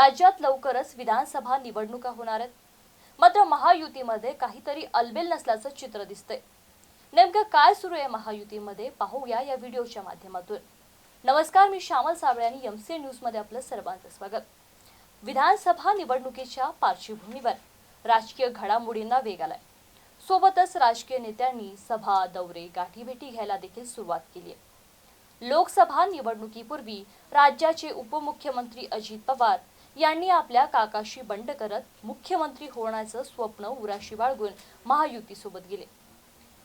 राज्यात लवकरच विधानसभा निवडणुका होणार आहेत. मात्र महायुतीमध्ये काहीतरी अलबेल नसल्याचं चित्र दिसतंय. नेमकं काय सुरू आहे महायुतीमध्ये पाहूया या व्हिडिओच्या माध्यमातून. नमस्कार मी श्यामल साबळे आणि एम सी न्यूजमध्ये आपलं सर्वांचं स्वागत. विधानसभा निवडणुकीच्या पार्श्वभूमीवर राजकीय घडामोडींना वेग आलाय. सोबतच राजकीय नेत्यांनी सभा दौरे गाठीभेटी घ्यायला देखील सुरुवात केली आहे लोकसभा निवडणुकीपूर्वी राज्याचे उपमुख्यमंत्री अजित पवार यांनी आपल्या काकाशी बंड करत मुख्यमंत्री होण्याचं स्वप्न उराशी बाळगून महायुतीसोबत गेले.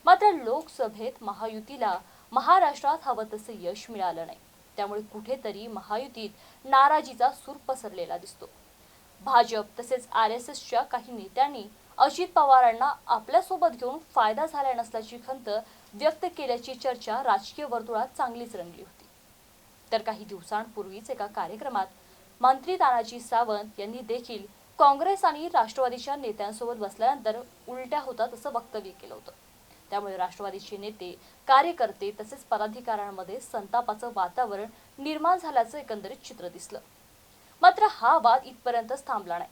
मात्र लोकसभेत महायुतीला महाराष्ट्रात हवं तसं यश मिळालं नाही. त्यामुळे कुठेतरी महायुतीत नाराजीचा सूर पसरलेला दिसतो. भाजप तसेच आर एस एसच्या काही नेत्यांनी अजित पवारांना आपल्यासोबत घेऊन फायदा झाला नसल्याची खंत व्यक्त केल्याची चर्चा राजकीय वर्तुळात चांगलीच रंगली होती. तर काही दिवसांपूर्वीच एका कार्यक्रमात मंत्री तानाजी सावंत यांनी देखील काँग्रेस आणि राष्ट्रवादीच्या नेत्यांसोबत बसल्यानंतर उलट्या होतात असं वक्तव्य केलं होतं. त्यामुळे राष्ट्रवादीचे नेते कार्यकर्ते तसेच पदाधिकाऱ्यांमध्ये संतापाचं वातावरण निर्माण झाल्याचं एकंदरीत चित्र दिसलं. मात्र हा वाद इथपर्यंतच थांबला नाही.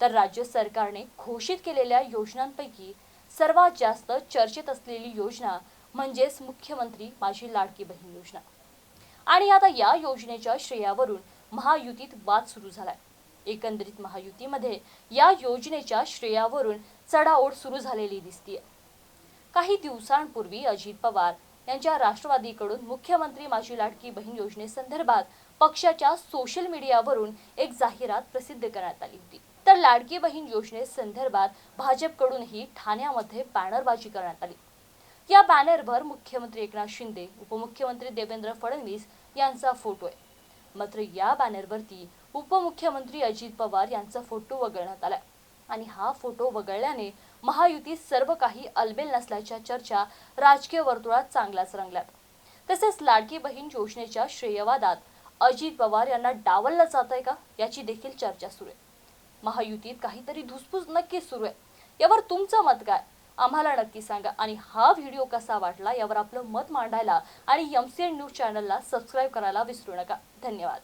तर राज्य सरकारने घोषित केलेल्या योजनांपैकी सर्वात जास्त चर्चेत असलेली योजना म्हणजेच मुख्यमंत्री माझी लाडकी बहीण योजना. आणि आता या योजनेच्या श्रेयावरून महायुतीत वाद सुरू झालाय. एकंदरीत महायुतीमध्ये या योजनेच्या श्रेयावरून चढाओढ सुरू झालेली दिसतीये. काही दिवसांपूर्वी अजित पवार यांच्या राष्ट्रवादीकडून मुख्यमंत्री माझी लाडकी बहीण योजनेसंदर्भात पक्षाच्या सोशल मीडियावरून एक जाहिरात प्रसिद्ध करण्यात आली होती. तर लाडकी बहीण योजनेसंदर्भात भाजपकडूनही ठाण्यामध्ये बॅनरबाजी करण्यात आली. या बॅनरवर मुख्यमंत्री एकनाथ शिंदे उपमुख्यमंत्री देवेंद्र फडणवीस यांचा फोटो आहे. मात्र या बॅनरवरती उपमुख्यमंत्री अजित पवार यांचा फोटो वगळण्यात आलाय. आणि हा फोटो वगळल्याने महायुतीत सर्व काही अलबेल नसल्याच्या चर्चा राजकीय वर्तुळात चांगल्याच रंगल्यात. तसेच लाडकी बहीण योजनेच्या श्रेयवादात अजित पवार यांना डावललं जात आहे का याची देखील चर्चा सुरू आहे. महायुतीत काहीतरी धुसफूस नक्कीच सुरू आहे. यावर तुमचं मत काय? आम्हाला नक्की सांगा. आणि हा व्हिडिओ कसा वाटला यावर आपलं मत मांडायला आणि एम सी एन न्यूज चॅनलला सबस्क्राईब करायला विसरू नका. धन्यवाद.